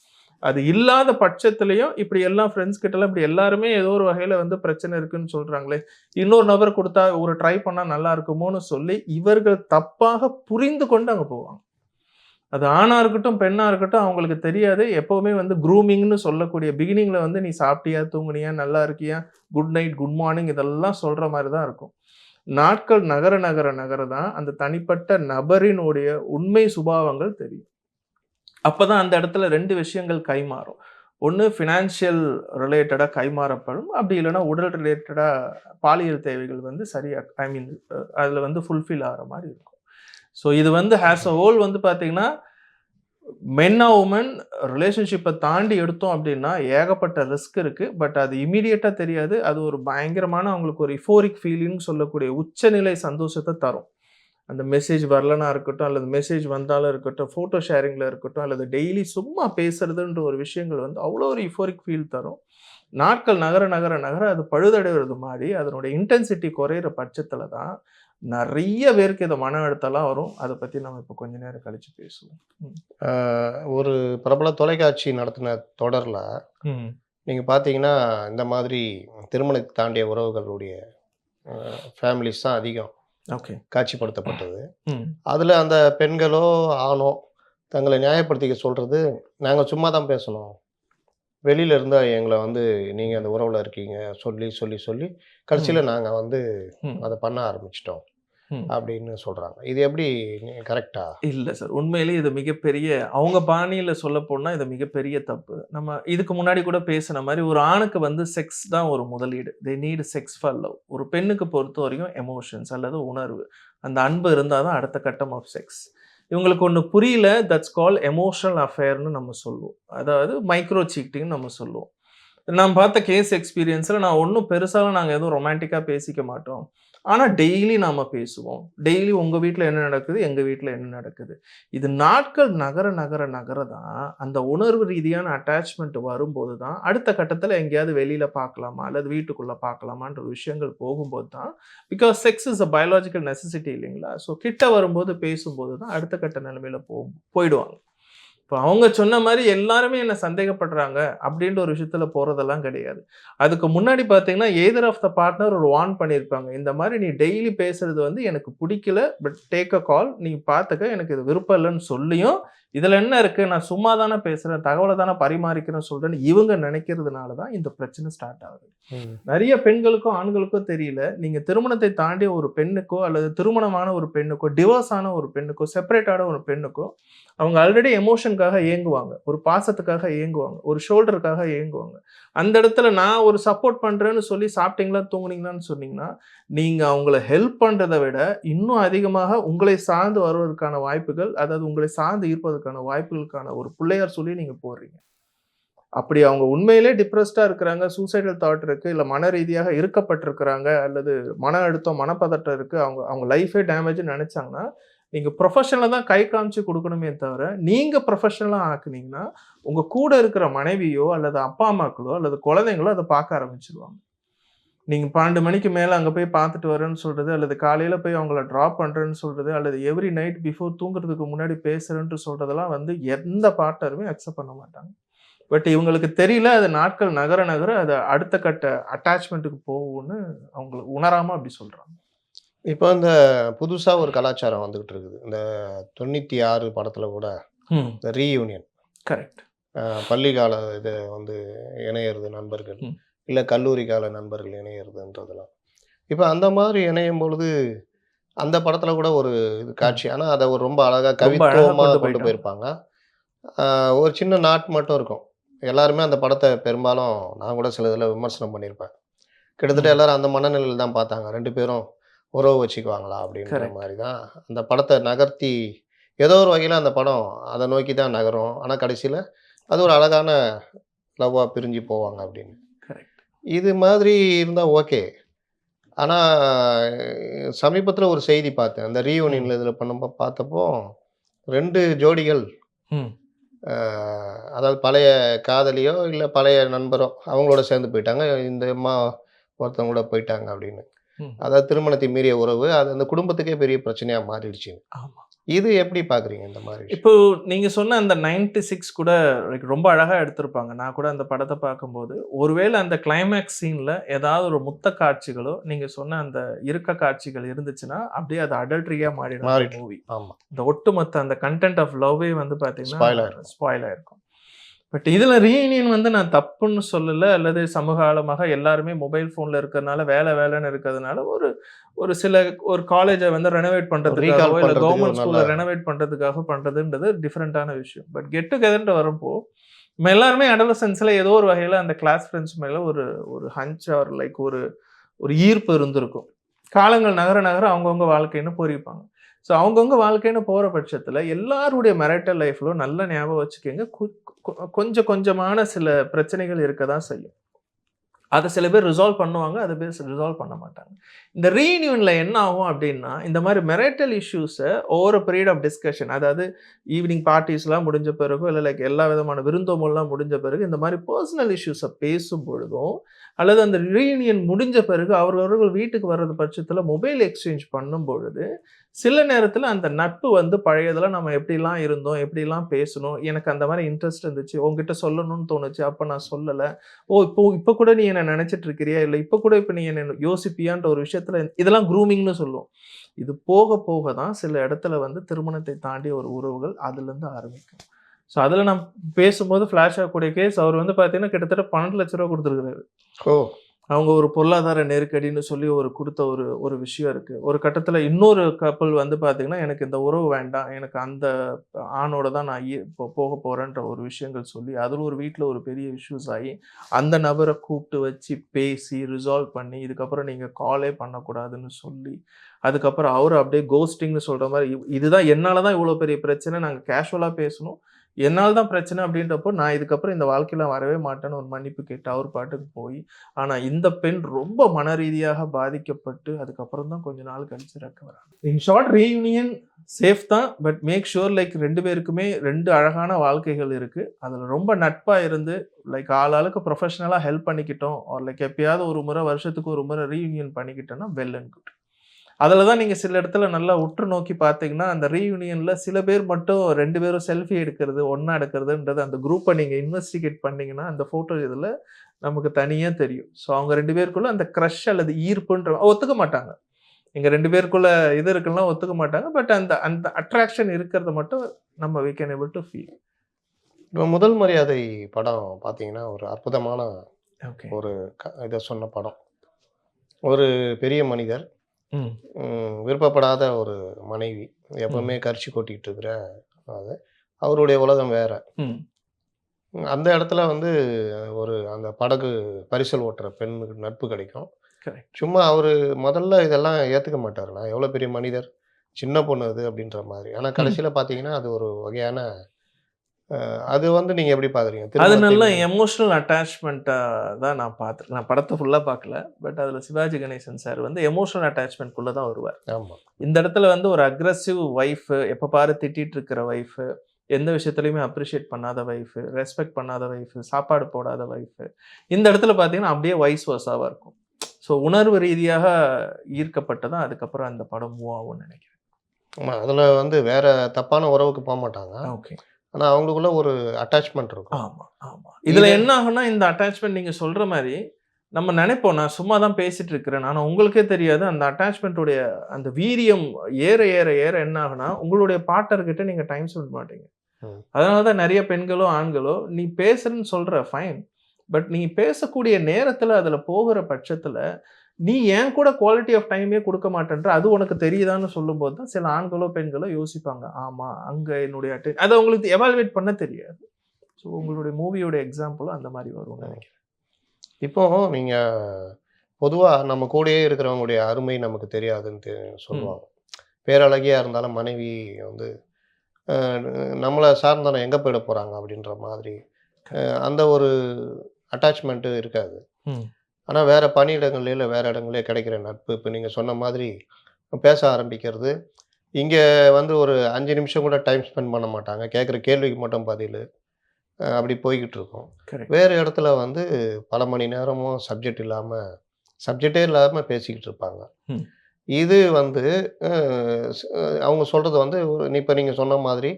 அது இல்லாத பட்சத்துலையும் இப்படி எல்லாம் ஃப்ரெண்ட்ஸ் கிட்டலாம் இப்படி எல்லாருமே ஏதோ ஒரு வகையில் வந்து பிரச்சனை இருக்குன்னு சொல்கிறாங்களே இன்னொரு நபர் கொடுத்தா ஒரு ட்ரை பண்ணால் நல்லா இருக்குமோன்னு சொல்லி இவர்கள் தப்பாக புரிந்து கொண்டு அங்கே போவாங்க. அது ஆணாக இருக்கட்டும் பெண்ணாக இருக்கட்டும் அவங்களுக்கு தெரியாது. எப்போவுமே வந்து க்ரூமிங்னு சொல்லக்கூடிய பிகினிங்கில் வந்து நீ சாப்பிட்டியா தூங்குனியா நல்லா இருக்கியா குட் நைட் குட் மார்னிங் இதெல்லாம் சொல்கிற மாதிரி தான் இருக்கும். நாட்கள் நகர நகர நகர தான் அந்த தனிப்பட்ட நபரினுடைய உண்மை சுபாவங்கள் தெரியும். அப்போ தான் அந்த இடத்துல ரெண்டு விஷயங்கள் கைமாறும். ஒன்று ஃபினான்ஷியல் ரிலேட்டடாக கைமாறப்படும். அப்படி இல்லைன்னா உடல் ரிலேட்டடாக பாலியல் தேவைகள் வந்து சரியாக ஐ மீன் அதில் வந்து ஃபுல்ஃபில் ஆகிற மாதிரி இருக்கும். ஸோ இது வந்து ஹேஸ் அ ஹோல் வந்து பார்த்தீங்கன்னா மென் உமன் ரிலேஷன்ஷிப்பை தாண்டி எடுத்தோம் அப்படின்னா ஏகப்பட்ட ரிஸ்க் இருக்குது பட் அது இமீடியட்டாக தெரியாது. அது ஒரு பயங்கரமான அவங்களுக்கு ஒரு இஃபோரிக் ஃபீலிங் சொல்லக்கூடிய உச்சநிலை சந்தோஷத்தை தரும். அந்த மெசேஜ் வரலனா இருக்கட்டும் அல்லது மெசேஜ் வந்தாலும் இருக்கட்டும் ஃபோட்டோ ஷேரிங்கில் இருக்கட்டும் அல்லது டெய்லி சும்மா பேசுறதுன்ற ஒரு விஷயங்கள் வந்து அவ்வளோ ஒரு இஃபோரிக் ஃபீல் தரும். நாட்கள் நகர நகர நகர அது பழுதடைகிறது மாதிரி அதனுடைய இன்டென்சிட்டி குறையிற பட்சத்தில் தான் நிறைய பேருக்கு இந்த மன அழுத்தம்லாம் வரும். அதை பற்றி நம்ம இப்போ கொஞ்ச நேரம் கழிச்சு பேசுவோம். ஒரு பிரபல தொலைக்காட்சி நடத்தின தொடரில் நீங்கள் பார்த்தீங்கன்னா இந்த மாதிரி திருமணத்தை தாண்டிய உறவுகளுடைய ஃபேமிலிஸ் தான் அதிகம். காட்சிப்படுத்தப்பட்டது. ம். அதில் அந்த பெண்களோ ஆணோ தங்களை நியாயப்படுத்திக்க சொல்கிறது நாங்கள் சும்மா தான் பேசணும். வெளியில இருந்தால் எங்களை வந்து நீங்கள் அந்த உறவில் இருக்கீங்க சொல்லி சொல்லி சொல்லி கடைசியில் நாங்கள் வந்து. அதை பண்ண ஆரம்பிச்சிட்டோம். அப்படின்னு சொல்கிறாங்க இது எப்படி கரெக்டா இல்லை சார். உண்மையிலேயே இது மிகப்பெரிய அவங்க பாணியில் சொல்ல போனால் இது மிகப்பெரிய தப்பு. நம்ம இதுக்கு முன்னாடி கூட பேசின மாதிரி ஒரு ஆணுக்கு வந்து செக்ஸ் தான் ஒரு முதலீடு. They need sex for love ஒரு பெண்ணுக்கு பொறுத்த வரைக்கும் எமோஷன்ஸ் அல்லது உணர்வு. அந்த அன்பு இருந்தால் தான் அடுத்த கட்டம் ஆஃப் செக்ஸ் இவங்களுக்கு ஒன்று புரியல. தட்ஸ் கால் எமோஷனல் அஃபேர்னு நம்ம சொல்லுவோம். அதாவது மைக்ரோ சீட்டிங்னு நம்ம சொல்லுவோம். நான் பார்த்த கேஸ் எக்ஸ்பீரியன்ஸில் நான் ஒன்றும் பெருசாலாம் நாங்கள் எதுவும் ரொமான்டிக்காக பேசிக்க மாட்டோம். ஆனால் டெய்லி நாம் பேசுவோம். டெய்லி உங்கள் வீட்டில் என்ன நடக்குது எங்கள் வீட்டில் என்ன நடக்குது. இது நாட்கள் நகர நகர நகர தான். அந்த உணர்வு ரீதியான அட்டாச்மெண்ட் வரும்போது தான் அடுத்த கட்டத்தில் எங்கேயாவது வெளியில் பார்க்கலாமா அல்லது வீட்டுக்குள்ளே பார்க்கலாமான்ற விஷயங்கள் போகும்போது தான் because sex is a biological necessity இல்லைங்களா? ஸோ கிட்ட வரும்போது பேசும்போது தான் அடுத்த கட்ட நிலைமையில் போ போயிடுவாங்க. இப்போ அவங்க சொன்ன மாதிரி எல்லாருமே என்ன சந்தேகப்படுறாங்க அப்படின்ற ஒரு விஷயத்துல போறதெல்லாம் கிடையாது. அதுக்கு முன்னாடி பார்த்தீங்கன்னா எய்தர் ஆஃப் த பார்ட்னர் ஒரு வார்ன் பண்ணியிருப்பாங்க. இந்த மாதிரி நீ டெய்லி பேசுறது வந்து எனக்கு பிடிக்கல பட் டேக் அ கால் நீ பார்த்துக்க எனக்கு இது விருப்பம் இல்லைன்னு சொல்லியும் இதுல என்ன இருக்கு? நான் சும்மா தானே பேசுறேன் தகவலை தானே பரிமாறிக்கிறேன்னு சொல்றேன்னு இவங்க நினைக்கிறதுனால தான் இந்த பிரச்சனை ஸ்டார்ட் ஆகுது. நிறைய பெண்களுக்கும் ஆண்களுக்கோ தெரியல. நீங்க திருமணத்தை தாண்டி ஒரு பெண்ணுக்கோ அல்லது திருமணமான ஒரு பெண்ணுக்கோ டிவோர்ஸ் ஆன ஒரு பெண்ணுக்கோ செப்பரேட்டான ஒரு பெண்ணுக்கோ அவங்க ஆல்ரெடி எமோஷனுக்காக ஏங்குவாங்க. ஒரு பாசத்துக்காக ஏங்குவாங்க. ஒரு ஷோல்டருக்காக ஏங்குவாங்க. அந்த இடத்துல நான் ஒரு சப்போர்ட் பண்ணுறேன்னு சொல்லி சாப்பிட்டீங்களா தூங்குனீங்களான்னு சொன்னீங்கன்னா நீங்கள் அவங்கள ஹெல்ப் பண்ணுறதை விட இன்னும் அதிகமாக உங்களை சார்ந்து வருவதற்கான வாய்ப்புகள் அதாவது உங்களை சார்ந்து இருப்பதற்கான வாய்ப்புகளுக்கான ஒரு பிள்ளையார் சொல்லி நீங்கள் போடுறீங்க. அப்படி அவங்க உண்மையிலே டிப்ரெஸ்டாக இருக்கிறாங்க சூசைடல் தாட் இருக்குது இல்லை மன ரீதியாக இருக்கப்பட்டிருக்கிறாங்க அல்லது மன அழுத்தம் மனப்பதட்டம் இருக்குது அவங்க அவங்க லைஃபே டேமேஜ்னு நினச்சாங்கன்னா நீங்கள் ப்ரொஃபஷனில் தான் கை காமிச்சு கொடுக்கணுமே தவிர நீங்கள் ப்ரொஃபஷனலாக ஆக்குனீங்கன்னா உங்கள் கூட இருக்கிற மனைவியோ அல்லது அப்பா அம்மாக்களோ அல்லது குழந்தைங்களோ அதை பார்க்க ஆரம்பிச்சிருவாங்க. நீங்கள் பன்னெண்டு மணிக்கு மேலே அங்கே போய் பார்த்துட்டு வரேன்னு சொல்கிறது அல்லது காலையில் போய் அவங்கள ட்ராப் பண்ணுறேன்னு சொல்கிறது அல்லது எவ்ரி நைட் பிஃபோர் தூங்குறதுக்கு முன்னாடி பேசுகிறேன்ட்டு சொல்கிறதெல்லாம் வந்து எந்த பார்ட்னருமே அக்செப்ட் பண்ண மாட்டாங்க. பட் இவங்களுக்கு தெரியல அது நாட்கள் நகர நகர அது அடுத்த கட்ட அட்டாச்மெண்ட்டுக்கு போகும்னு அவங்களுக்கு உணராமல் அப்படி சொல்கிறாங்க இப்போ இந்த புதுசா ஒரு கலாச்சாரம் வந்துகிட்டு இருக்குது. இந்த தொண்ணூத்தி ஆறு படத்துல கூட இந்த ரீயூனியன் கரெக்ட் பள்ளி கால இது வந்து இணையிறது நண்பர்கள். இல்லை கல்லூரி கால நண்பர்கள் இணையிறதுன்றதெல்லாம். இப்போ அந்த மாதிரி இணையும் பொழுது அந்த படத்துல கூட ஒரு இது காட்சி. ஆனா அதை ஒரு ரொம்ப அழகா ரொம்ப அழகா கவித்துவமா கொண்டு. போயிருப்பாங்க. ஒரு சின்ன நாட் மட்டும் இருக்கும். எல்லாருமே அந்த படத்தை பெரும்பாலும் நான் கூட சில இதில் விமர்சனம் பண்ணியிருப்பேன். கிட்டத்தட்ட. எல்லாரும் அந்த மனநிலையில் தான் பார்த்தாங்க. ரெண்டு பேரும் உறவு வச்சுக்குவாங்களா அப்படின்ற. மாதிரி தான் அந்த படத்தை நகர்த்தி ஏதோ ஒரு வகையில் அந்த படம் அதை நோக்கி தான் நகரும். ஆனால் கடைசியில் அது ஒரு அழகான லவ்வாக பிரிஞ்சு போவாங்க அப்படின்னு. கரெக்ட் இது மாதிரி இருந்தால் ஓகே. ஆனால் சமீபத்தில் ஒரு செய்தி பார்த்தேன். அந்த ரீயூனியனில் இதில் பண்ணும்போது பார்த்தப்போ ரெண்டு ஜோடிகள் அதாவது பழைய காதலியோ இல்லை பழைய நண்பரோ அவங்களோட சேர்ந்து போயிட்டாங்க. இந்த அம்மா ஒருத்தவங்க கூட போயிட்டாங்க அப்படின்னு. அதாவது திருமணத்தை மீறிய உறவு அது அந்த குடும்பத்துக்கே பெரிய பிரச்சனையாக மாறிடுச்சு. ஆமா. இது எப்படி பார்க்குறீங்க இந்த மாதிரி? இப்போ நீங்க சொன்ன அந்த 96 சிக்ஸ் கூட ரொம்ப அழகா எடுத்திருப்பாங்க. நான் கூட அந்த படத்தை பார்க்கும்போது ஒருவேளை அந்த கிளைமேக்ஸ் சீன்ல ஏதாவது ஒரு முத்த காட்சிகளோ நீங்க சொன்ன அந்த இருக்க காட்சிகள் இருந்துச்சுன்னா அப்படியே அது அடல்ட்ரியா மாறிடும். மூவி ஆமா. இந்த ஒட்டுமொத்த அந்த கண்டென்ட் ஆஃப் லவ்வே வந்து ஆயிருக்கும். ஸ்பாயில் ஆயிருக்கும். பட் இதுல ரீயூனியன் வந்து நான் தப்புன்னு சொல்லல அல்லது சமகாலமாக எல்லாருமே மொபைல் போன்ல இருக்கிறதுனால வேலை வேலைன்னு இருக்கிறதுனால ஒரு ஒரு சில ஒரு காலேஜை வந்து ரெனோவேட் Recall பண்றதுக்காகவோ இல்ல கவர்மெண்ட் ஸ்கூல்ல ரெனோவேட் பண்றதுக்காக பண்றதுன்றது டிஃப்ரெண்டான விஷயம். பட் கெட் டுகெதர்ன்ற வரப்போ நம்ம எல்லாருமே அடலசன்ஸ்ல ஏதோ ஒரு வகையில அந்த கிளாஸ் ஃப்ரெண்ட்ஸ் மேல ஒரு ஒரு ஹஞ்ச் ஆர் லைக் ஒரு ஒரு ஈர்ப்பு இருந்திருக்கும். காலங்கள் நகர நகர அவங்கவுங்க வாழ்க்கைன்னு போயிருப்பாங்க ஸோ அவங்கவுங்க வாழ்க்கைன்னு போகிற பட்சத்தில் எல்லாருடைய மெரிட்டல் லைஃப்லும் நல்ல ஞாபகம் வச்சுக்கோங்க. கொஞ்சம் கொஞ்சமான சில பிரச்சனைகள் இருக்க தான் செய்யும். அதை சில பேர் ரிசால்வ் பண்ணுவாங்க அதை பேர் ரிசால்வ் பண்ண மாட்டாங்க. இந்த ரீயூனியனில் என்ன ஆகும் அப்படின்னா இந்த மாதிரி மெரிட்டல் இஷ்யூஸை ஓவர் பீரியட் ஆஃப் டிஸ்கஷன் அதாவது ஈவினிங் பார்ட்டிஸ்லாம் முடிஞ்ச பிறகு இல்லை லைக் எல்லா விதமான விருந்தோம்பல்லாம் முடிஞ்ச பிறகு இந்த மாதிரி பர்சனல் இஷ்யூஸை பேசும் பொழுதும் அல்லது அந்த ரீயூனியன் முடிஞ்ச பிறகு அவரவர்கள் வீட்டுக்கு வர்றது பட்சத்தில் மொபைல் எக்ஸ்சேஞ்ச் பண்ணும் பொழுது சில நேரத்தில் அந்த நட்பு வந்து பழையதில் நம்ம எப்படிலாம் இருந்தோம் எப்படிலாம் பேசணும் எனக்கு அந்த மாதிரி இன்ட்ரெஸ்ட் இருந்துச்சு உங்ககிட்ட சொல்லணும்னு தோணுச்சு அப்போ நான் சொல்லலை. ஓ இப்போ இப்போ கூட நீ என்னை நினச்சிட்டு இருக்கிறியா? இல்லை இப்போ கூட இப்போ நீ என்ன யோசிப்பியான்ற ஒரு விஷயத்தில் இதெல்லாம் க்ரூமிங்னு சொல்லுவோம். இது போக போக தான் சில இடத்துல வந்து திருமணத்தை தாண்டி ஒரு உறவுகள் அதுலேருந்து ஆரம்பிக்கும். ஸோ அதில் நான் பேசும்போது ஃப்ளாஷ் ஆகக்கூடிய கேஸ் அவர் வந்து பார்த்தீங்கன்னா கிட்டத்தட்ட பன்னெண்டு லட்ச ரூபா கொடுத்துருக்காரு ஓ. அவங்க ஒரு பொருளாதார நெருக்கடின்னு சொல்லி ஒரு கொடுத்த ஒரு ஒரு விஷயம் இருக்கு. ஒரு கட்டத்தில் இன்னொரு கப்பல் வந்து பார்த்தீங்கன்னா எனக்கு இந்த உறவு வேண்டாம் எனக்கு அந்த ஆணோட தான் நான் இப்போ போக போறேன்ற ஒரு விஷயங்கள் சொல்லி அதில் ஒரு வீட்டில் ஒரு பெரிய இஷ்யூஸ் ஆகி அந்த நபரை கூப்பிட்டு வச்சு பேசி ரிசால்வ் பண்ணி இதுக்கப்புறம் நீங்கள் காலே பண்ணக்கூடாதுன்னு சொல்லி அதுக்கப்புறம் அவர் அப்படியே கோஸ்டிங்னு சொல்கிற மாதிரி இதுதான் என்னால் தான் இவ்வளோ பெரிய பிரச்சனை நாங்கள் கேஷுவலாக பேசணும் என்னால் தான் பிரச்சனை அப்படின்றப்போ நான் இதுக்கப்புறம் இந்த வாழ்க்கையில் வரவே மாட்டேன்னு ஒரு மன்னிப்பு கேட்டு அவர் பாட்டுக்கு போய் ஆனால் இந்த பெண் ரொம்ப மன ரீதியாக பாதிக்கப்பட்டு அதுக்கப்புறம் தான் கொஞ்ச நாள் கழிச்சு recover in short reunion safe தான் பட் மேக் ஷுர் லைக் ரெண்டு பேருக்குமே ரெண்டு அழகான வாழ்க்கைகள் இருக்குது அதில் ரொம்ப நட்பாக இருந்து லைக் ஆள் ஆளுக்கு ப்ரொஃபஷனலாக ஹெல்ப் பண்ணிக்கிட்டோம். ஆர் லைக் எப்பயாவது ஒரு முறை வருஷத்துக்கு ஒரு முறை ரீயூனியன் பண்ணிக்கிட்டோன்னா வெல் அண்ட் குட் அதில் தான் நீங்கள் சில இடத்துல நல்லா உற்று நோக்கி பார்த்தீங்கன்னா அந்த ரீயூனியனில் சில பேர் மட்டும் ரெண்டு பேரும் செல்ஃபி எடுக்கிறது ஒன்றா எடுக்கிறதுன்றது அந்த குரூப்பை நீங்கள் இன்வெஸ்டிகேட் பண்ணீங்கன்னா அந்த ஃபோட்டோ இதில் நமக்கு தனியாக தெரியும். ஸோ அவங்க ரெண்டு பேருக்குள்ள அந்த க்ரஷ் அல்லது ஈர்ப்புன்ற ஒத்துக்க மாட்டாங்க. எங்கள் ரெண்டு பேருக்குள்ள இது இருக்குலாம் ஒத்துக்க மாட்டாங்க. பட் அந்த அந்த அட்ராக்ஷன் இருக்கிறத மட்டும் நம்ம we can able to feel இப்போ முதல் மரியாதை படம் பார்த்தீங்கன்னா ஒரு அற்புதமான ஒரு க இதை சொன்ன படம். ஒரு பெரிய மனிதர் விருப்பப்படாத ஒரு மனைவி. எப்பவுமே கரிச்சு கொட்டிக்கிட்டு இருக்கிற அது அவருடைய உலகம் வேற. அந்த இடத்துல வந்து ஒரு அந்த படகு பரிசல் ஓட்டுற பெண்ணுக்கு நட்பு கிடைக்கும். சும்மா அவர் முதல்ல இதெல்லாம் ஏற்றுக்க மாட்டார் நான் எவ்வளோ பெரிய மனிதர்? சின்ன பொண்ணு அது அப்படின்ற மாதிரி. ஆனால் கடைசியில் பார்த்தீங்கன்னா அது ஒரு வகையான அது வந்து நீங்கள் எப்படி பார்க்குறீங்க அது நல்ல எமோஷனல் அட்டாச்மெண்ட்டாக தான் நான் பார்த்துருக்கேன் நான் படத்தை ஃபுல்லாக பார்க்கல பட் அதில் சிவாஜி கணேசன் சார் வந்து எமோஷனல் அட்டாச்மெண்ட்குள்ளே தான் வருவார். ஆமாம் இந்த இடத்துல வந்து ஒரு அக்ரஸிவ் ஒய்ஃபு எப்போ பாரு திட்டிட்டு இருக்கிற ஒய்ஃபு எந்த விஷயத்துலையுமே அப்ரிஷியேட் பண்ணாத ஒய்ஃபு ரெஸ்பெக்ட் பண்ணாத ஒய்ஃபு சாப்பாடு போடாத ஒய்ஃபு இந்த இடத்துல பார்த்தீங்கன்னா அப்படியே வைஸ் வர்ஸாவாக இருக்கும். ஸோ உணர்வு ரீதியாக ஈர்க்கப்பட்டதான் அதுக்கப்புறம் அந்த படம் மூவ் ஆகும்னு நினைக்கிறேன். ஆமாம் அதில் வந்து வேற தப்பான உறவுக்கு போக மாட்டாங்க ஓகே ஆனால் அவங்களுக்குள்ள ஒரு அட்டாச்மெண்ட் இருக்கும். ஆமா ஆமா. இதுல இது- என்ன ஆகும்னா இந்த அட்டாச்மெண்ட் நீங்க சொல்ற மாதிரி நம்ம நினைப்போம் நான் சும்மா தான் பேசிட்டு இருக்கிறேன் ஆனா உங்களுக்கே தெரியாது அந்த அட்டாச்மெண்ட்டுடைய அந்த வீரியம் ஏற ஏற ஏற என்ன ஆகுனா உங்களுடைய பார்ட்னர் கிட்ட நீங்க டைம் ஸ்பெண்ட் மாட்டீங்க. அதனால தான் நிறைய பெண்களோ ஆண்களோ நீ பேசுறேன்னு சொல்ற ஃபைன் பட் நீ பேசக்கூடிய நேரத்துல அதுல போகிற பட்சத்துல நீ ஏன் கூட குவாலிட்டி ஆஃப் டைமே கொடுக்க மாட்டேன்ற அது உனக்கு தெரியுதான்னு சொல்லும்போது தான் சில ஆண்களோ பெண்களோ யோசிப்பாங்க. ஆமா அங்க என்னுடைய அட்டென் அதை உங்களுக்கு எவாலுவேட் பண்ண தெரியாது. ஸோ உங்களுடைய மூவியோட எக்ஸாம்பிளும் அந்த மாதிரி வரும்னு நினைக்கிறேன். இப்போ நீங்கள் பொதுவாக நம்ம கூடயே இருக்கிறவங்களுடைய அருமை நமக்கு தெரியாதுன்னு தெ- சொல்லுவாங்க பேரழகியாக இருந்தாலும் மனைவி வந்து நம்மளை சார்ந்தவங்க எங்கே போயிட போகிறாங்க அப்படின்ற மாதிரி அந்த ஒரு அட்டாச்மெண்ட்டு இருக்காது. ஆனால் வேறு பணியிடங்கள்ல இல்லை வேறு இடங்களே கிடைக்கிற நட்பு. இப்போ நீங்கள் சொன்ன மாதிரி பேச ஆரம்பிக்கிறது. இங்கே வந்து ஒரு அஞ்சு நிமிஷம் கூட டைம் ஸ்பெண்ட் பண்ண மாட்டாங்க. கேட்குற கேள்விக்கு மட்டும் பதில். அப்படி போய்கிட்டு இருக்கும். வேறு இடத்துல வந்து பல மணி நேரமும் சப்ஜெக்ட் இல்லாமல் சப்ஜெக்டே இல்லாமல் பேசிக்கிட்டு இருப்பாங்க. இது வந்து அவங்க சொல்கிறது வந்து இப்போ நீங்கள் சொன்ன மாதிரி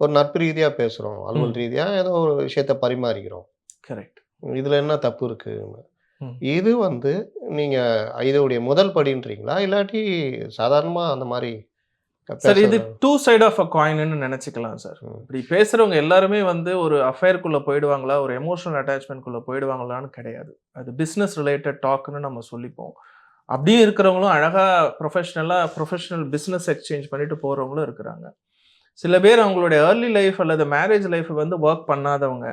ஒரு நட்பு ரீதியாக பேசுகிறோம் அலுவல். ரீதியாக ஏதோ ஒரு விஷயத்த பரிமாறிக்கிறோம். கரெக்ட் இதில் என்ன தப்பு இருக்குன்னு. இது வந்து நீங்கள் இதோடைய முதல் படின்றீங்களா? இல்லாட்டி சாதாரணமாக அந்த மாதிரி சார் இது டூ சைடு ஆஃப் அ காயின்னு நினைச்சுக்கலாம் சார். இப்படி பேசுறவங்க எல்லாருமே வந்து ஒரு அஃபேருக்குள்ள போயிடுவாங்களா? ஒரு எமோஷனல் அட்டாச்மெண்ட்குள்ள போயிடுவாங்களான்னு கிடையாது. அது பிஸ்னஸ் ரிலேட்டட் டாக்னு நம்ம சொல்லிப்போம். அப்படியே இருக்கிறவங்களும் அழகா ப்ரொஃபஷனலா ப்ரொஃபஷனல் பிஸ்னஸ் எக்ஸ்சேஞ்ச் பண்ணிட்டு போறவங்களும் இருக்கிறாங்க. சில பேர் அவங்களுடைய ஏர்லி லைஃப் அல்லது மேரேஜ் லைஃப் வந்து ஒர்க் பண்ணாதவங்க.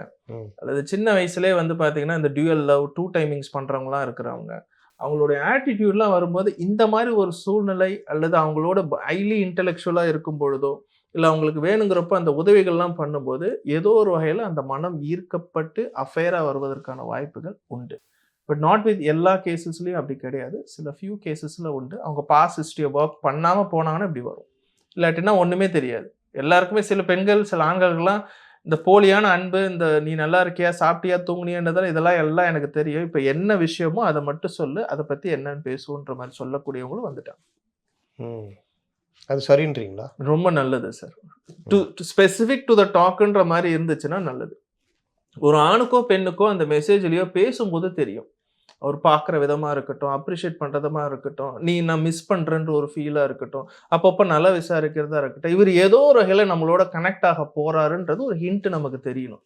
அல்லது சின்ன வயசுலேயே வந்து பார்த்தீங்கன்னா இந்த டியூயல் லவ் டூ டைமிங்ஸ் பண்ணுறவங்களாம் இருக்கிறவங்க. அவங்களுடைய ஆட்டிடியூட்லாம் வரும்போது இந்த மாதிரி ஒரு சூழ்நிலை அல்லது அவங்களோட ஹைலி இன்டெலெக்சுவலாக இருக்கும் பொழுதோ இல்லை அவங்களுக்கு வேணுங்கிறப்ப அந்த உதவிகள்லாம் பண்ணும்போது ஏதோ ஒரு வகையில் அந்த மனம் ஈர்க்கப்பட்டு அஃபேராக வருவதற்கான வாய்ப்புகள் உண்டு. பட் நாட் வித் எல்லா கேசஸ்லையும் அப்படி கிடையாது. சில ஃபியூ கேசஸில் உண்டு. அவங்க பாஸ் ஹிஸ்ட்ரியை ஒர்க் பண்ணாமல் போனாங்கன்னா இப்படி வரும். இல்லாட்டினா ஒன்றுமே தெரியாது. எல்லாருக்குமே சில பெண்கள் சில ஆண்களுக்கெல்லாம் இந்த போலியான அன்பு இந்த நீ நல்லா இருக்கியா சாப்பிட்டியா தூங்குனியான்றதால இதெல்லாம் எல்லாம் எனக்கு தெரியும். இப்போ என்ன விஷயமோ அதை மட்டும் சொல்லு அதை பற்றி என்னன்னு பேசுன்ற மாதிரி சொல்லக்கூடியவங்களும் வந்துட்டாங்க. அது சரின்றீங்களா? ரொம்ப நல்லது sir to specific to the டாக்குன்ற மாதிரி இருந்துச்சுன்னா நல்லது. ஒரு ஆணுக்கோ பெண்ணுக்கோ அந்த மெசேஜ்லயோ பேசும்போது தெரியும். அவர் பார்க்குற விதமாக இருக்கட்டும் அப்ரிஷியேட் பண்ணுறதமா இருக்கட்டும் நீ நான் மிஸ் பண்ணுறன்ற ஒரு ஃபீலாக இருக்கட்டும் அப்பப்போ நல்லா விசாரிக்கிறதா இருக்கட்டும் இவர் ஏதோ ஒரு வகையில் நம்மளோட கனெக்ட் ஆக போறாருன்றது ஒரு ஹிண்ட் நமக்கு தெரியணும்.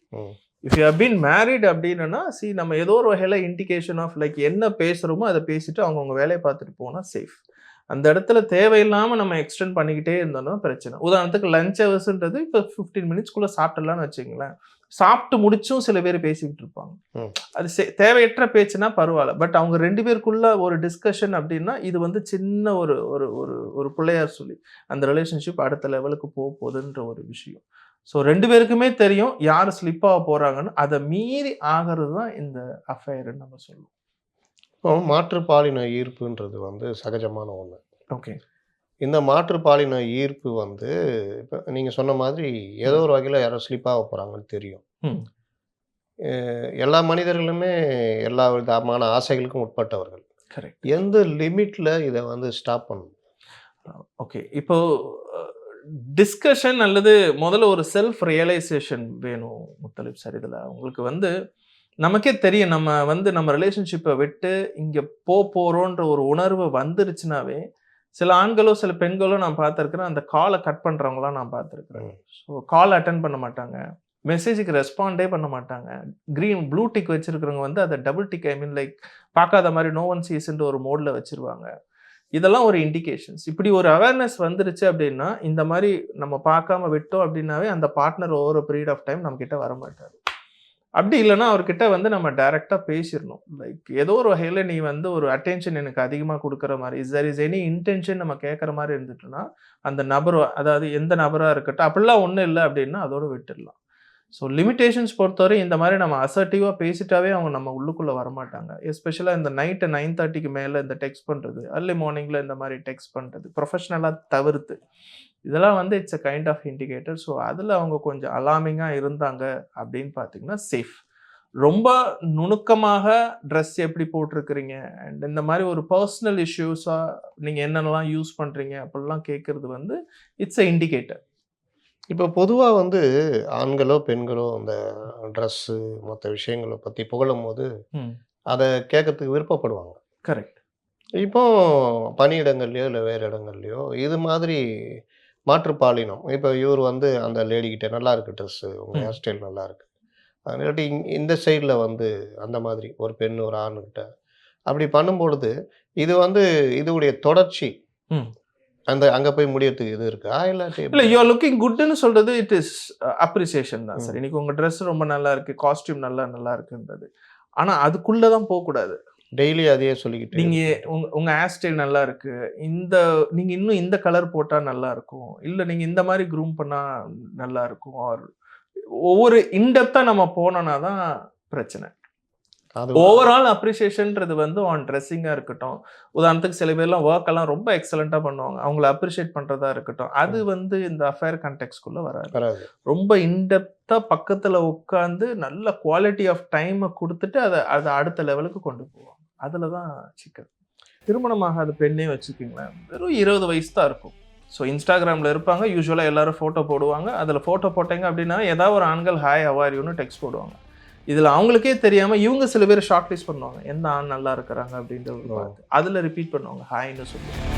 இஃப் யூ பீன் மேரிட் அப்படின்னா சி நம்ம ஏதோ ஒரு வகையில் இண்டிகேஷன் ஆஃப் லைக் என்ன பேசுகிறோமோ அதை பேசிட்டு அவங்கவுங்க வேலையை பார்த்துட்டு போனால் சேஃப் அந்த இடத்துல தேவையில்லாமல் நம்ம எக்ஸ்டெண்ட் பண்ணிக்கிட்டே இருந்தோம்னா பிரச்சனை. உதாரணத்துக்கு லஞ்ச் ஹவர்ஸ்ன்றது இப்போ ஃபிஃப்டீன் மினிட்ஸ்க்குள்ளே சாப்பிட்டுலாம்னு வச்சுங்களேன் சாப்பிட்டு முடிச்சும் சில பேர் பேசிக்கிட்டு இருப்பாங்க. அது தேவையற்ற பேச்சுனா பரவாயில்ல. பட் அவங்க ரெண்டு பேருக்குள்ள ஒரு டிஸ்கஷன் அப்படின்னா இது வந்து சின்ன ஒரு ஒரு ஒரு ஒரு பிள்ளையார் சொல்லி அந்த ரிலேஷன்ஷிப் அடுத்த லெவலுக்கு போக போகுதுன்ற ஒரு விஷயம். ஸோ ரெண்டு பேருக்குமே தெரியும் யார் ஸ்லிப் ஆக போறாங்கன்னு. அதை மீறி ஆகிறது தான் இந்த அஃபேர்னு நம்ம சொல்லுவோம். இப்போ மாற்றுப்பாலின ஈர்ப்புன்றது வந்து சகஜமான ஒன்று ஓகே. இந்த மாற்றுப்பாலின ஈர்ப்பு வந்து இப்போ நீங்கள் சொன்ன மாதிரி ஏதோ ஒரு வகையில் யாரோ ஸ்லிப்பாக போகிறாங்கன்னு தெரியும். எல்லா மனிதர்களுமே எல்லா விதமான ஆசைகளுக்கும் உட்பட்டவர்கள். கரெக்ட் எந்த லிமிட்டில் இதை வந்து ஸ்டாப் பண்ணணும்? ஓகே இப்போ டிஸ்கஷன் அல்லது முதல்ல ஒரு செல்ஃப் ரியலைசேஷன் வேணும் முத்தலிப் சார் இதில். உங்களுக்கு வந்து நமக்கே தெரியும் நம்ம வந்து நம்ம ரிலேஷன்ஷிப்பை விட்டு இங்கே போகிறோன்ற ஒரு உணர்வு வந்துருச்சுனாவே சில ஆண்களோ சில பெண்களோ நான் பார்த்துருக்குறேன் அந்த காலை கட் பண்ணுறவங்களாம் நான் பார்த்துருக்குறேன். ஸோ கால் அட்டன் பண்ண மாட்டாங்க. மெசேஜுக்கு ரெஸ்பாண்டே பண்ண மாட்டாங்க. க்ரீன் ப்ளூ டிக் வச்சிருக்கிறவங்க வந்து அதை double tick I mean like பார்க்காத மாதிரி நோ ஒன் சீஸ்ன்ற ஒரு மோடில் வச்சிருவாங்க. இதெல்லாம் ஒரு இண்டிகேஷன்ஸ் இப்படி ஒரு அவேர்னஸ் வந்துருச்சு அப்படின்னா இந்த மாதிரி நம்ம பார்க்காம விட்டோம் அப்படின்னாவே அந்த partner over period of time நம்ம கிட்ட வர மாட்டார் அப்படி இல்லைன்னா அவர்கிட்ட வந்து நம்ம டைரெக்டாக பேசிடணும். லைக் ஏதோ ஒரு வகையில் நீ வந்து ஒரு அட்டென்ஷன் எனக்கு அதிகமாக கொடுக்குற மாதிரி is there is any intention நம்ம கேட்குற மாதிரி இருந்துட்டுன்னா அந்த நபர் அதாவது எந்த நபராக இருக்கட்டும் அப்படிலாம் ஒன்றும் இல்லை அப்படின்னா அதோடு விட்டுடலாம். ஸோ லிமிடேஷன்ஸ் பொறுத்தவரை இந்த மாதிரி நம்ம அசர்ட்டிவாக பேசிட்டாவே அவங்க நம்ம உள்ளுக்குள்ளே வரமாட்டாங்க. எஸ்பெஷலாக இந்த நைட்டு நைன் தேர்ட்டிக்கு மேலே இந்த டெக்ஸ்ட் பண்ணுறது அர்லி மார்னிங்கில் இந்த மாதிரி டெக்ஸ்ட் பண்ணுறது ப்ரொஃபஷ்னலாக தவிர்த்து. இதெல்லாம் வந்து it's a kind of indicator so அதில் அவங்க கொஞ்சம் அலாமிங்காக இருந்தாங்க அப்படின்னு பார்த்தீங்கன்னா சேஃப் ரொம்ப நுணுக்கமாக ட்ரெஸ் எப்படி போட்டிருக்கிறீங்க? அண்ட் இந்த மாதிரி ஒரு பர்சனல் இஷ்யூஸாக நீங்கள் என்னென்னலாம் யூஸ் பண்ணுறீங்க அப்படிலாம் கேட்குறது வந்து இட்ஸ் அ இண்டிகேட்டர் இப்போ பொதுவாக வந்து ஆண்களோ பெண்களோ அந்த ட்ரெஸ்ஸு மற்ற விஷயங்களை பற்றி புகழும்போது ம். அதை கேட்கறதுக்கு விருப்பப்படுவாங்க. கரெக்ட் இப்போ பணியிடங்கள்லையோ இல்லை வேறு இடங்கள்லையோ இது மாதிரி மாற்றுப்பாலினம். இப்போ இவர் வந்து அந்த லேடிக்கிட்ட நல்லா இருக்கு ட்ரெஸ்ஸு உங்கள். ஹேர் ஸ்டைல் நல்லா இருக்கு. இல்லாட்டி இந்த சைடில் வந்து அந்த மாதிரி ஒரு பெண் ஒரு ஆணுக்கிட்ட அப்படி பண்ணும்பொழுது இது வந்து இதுடைய தொடர்ச்சி. அந்த அங்கே போய் முடியறதுக்கு இது இருக்கா? இல்லாட்டி இல்லை யூ ஆர் லுக்கிங் குட்னு சொல்றது இட் இஸ் அப்ரிசியேஷன் தான் சார். இன்னைக்கு உங்க ட்ரெஸ் ரொம்ப நல்லா இருக்கு காஸ்டியூம் நல்லா நல்லா இருக்குன்றது. ஆனா அதுக்குள்ள தான் போகக்கூடாது. டெய்லி அதையே சொல்லிக்கிட்டு நீங்க. உங்க உங்க ஹேர் ஸ்டைல் நல்லா இருக்கு. இந்த நீங்க இன்னும் இந்த கலர் போட்டா நல்லா இருக்கும். இல்ல நீங்க இந்த மாதிரி க்ரூம் பண்ணா நல்லா இருக்கும். ஆர் ஒவ்வொரு இன்டெப்தா நம்ம போனோம்னா தான் பிரச்சனை. ஓவரால் அப்ரிசியேஷன்ன்றது வந்து ஆன் ட்ரெஸ்ஸிங்காக இருக்கட்டும். உதாரணத்துக்கு சில பேர்லாம் ஒர்க் எல்லாம் ரொம்ப எக்ஸலண்ட்டாக பண்ணுவாங்க. அவங்கள அப்ரிஷியேட் பண்ணுறதா இருக்கட்டும். அது வந்து இந்த அஃபேர் கண்டெக்ட்குள்ளே வராது. ரொம்ப இன்டெப்த்தாக பக்கத்தில் உட்காந்து நல்ல குவாலிட்டி ஆஃப் டைமை கொடுத்துட்டு அதை அதை அடுத்த லெவலுக்கு கொண்டு போவாங்க அதில் தான் சிக்கல் திருமணமாகாத பெண்ணே வச்சுக்கிங்களேன். வெறும் இருபது வயசு தான் இருக்கும். ஸோ இன்ஸ்டாகிராமில் இருப்பாங்க. யூஸ்வலாக எல்லாரும் ஃபோட்டோ போடுவாங்க. அதில் ஃபோட்டோ போட்டீங்க அப்படின்னா ஏதாவது ஒரு ஆண்கள் ஹாய் ஹவாரியூன்னு டெக்ஸ்ட் போடுவாங்க. இதில் அவங்களுக்கே தெரியாமல் இவங்க சில பேர் ஷார்ட் லிஸ்ட் பண்ணுவாங்க. எந்த ஆண் நல்லா இருக்கிறாங்க? அப்படின்றது ஓ. பார்த்து. அதில் ரிப்பீட் பண்ணுவாங்க. ஹாய்னு சொல்லுவாங்க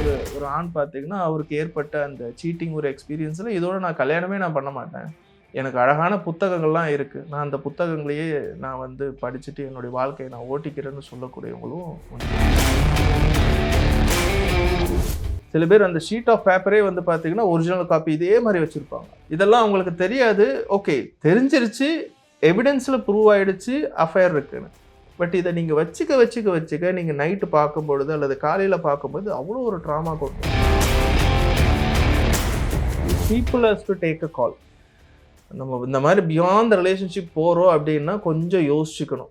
ஒரு ஒரு ஆண் பார்த்தீங்கன்னா அவருக்கு ஏற்பட்ட அந்த சீட்டிங் ஒரு எக்ஸ்பீரியன்ஸில் இதோட நான் கல்யாணமே நான் பண்ண மாட்டேன். எனக்கு அழகான புத்தகங்கள்லாம் இருக்குது நான் அந்த புத்தகங்களையே நான் வந்து படிச்சுட்டு என்னுடைய வாழ்க்கையை நான் ஓட்டிக்கிறேன்னு சொல்லக்கூடியவங்களும் சில பேர் அந்த ஷீட் ஆஃப் பேப்பரே வந்து பார்த்தீங்கன்னா ஒரிஜினல் காப்பி இதே மாதிரி வச்சுருப்பாங்க. இதெல்லாம் அவங்களுக்கு தெரியாது. ஓகே தெரிஞ்சிருச்சு எவிடன்ஸில் ப்ரூவ் ஆகிடுச்சு அஃபேர் இருக்குன்னு. பட் இதை நீங்கள் வச்சுக்க வச்சுக்க வச்சுக்க நீங்கள் நைட்டு பார்க்கும்பொழுது அல்லது காலையில் பார்க்கும்போது அவ்வளோ ஒரு ட்ராமா கொடுக்கும் people has to take a call நம்ம இந்த மாதிரி பியாண்ட் ரிலேஷன்ஷிப் போகிறோம் அப்படின்னா கொஞ்சம் யோசிச்சுக்கணும்.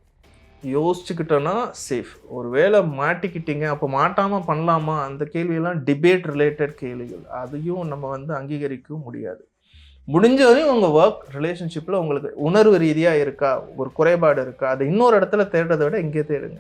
யோசிச்சுக்கிட்டோன்னா சேஃப் ஒரு வேளை மாட்டிக்கிட்டீங்க அப்போ மாட்டாமல் பண்ணலாமா? அந்த கேள்வியெல்லாம் டிபேட் ரிலேட்டட் கேள்விகள். அதையும் நம்ம வந்து அங்கீகரிக்கவும் முடியாது. முடிஞ்ச வரையும் உங்கள் ஒர்க் ரிலேஷன்ஷிப்பில் உங்களுக்கு உணர்வு ரீதியாக இருக்கா? ஒரு குறைபாடு இருக்கா? அதை இன்னொரு இடத்துல தேடுறதை விட இங்கே தேடுங்க.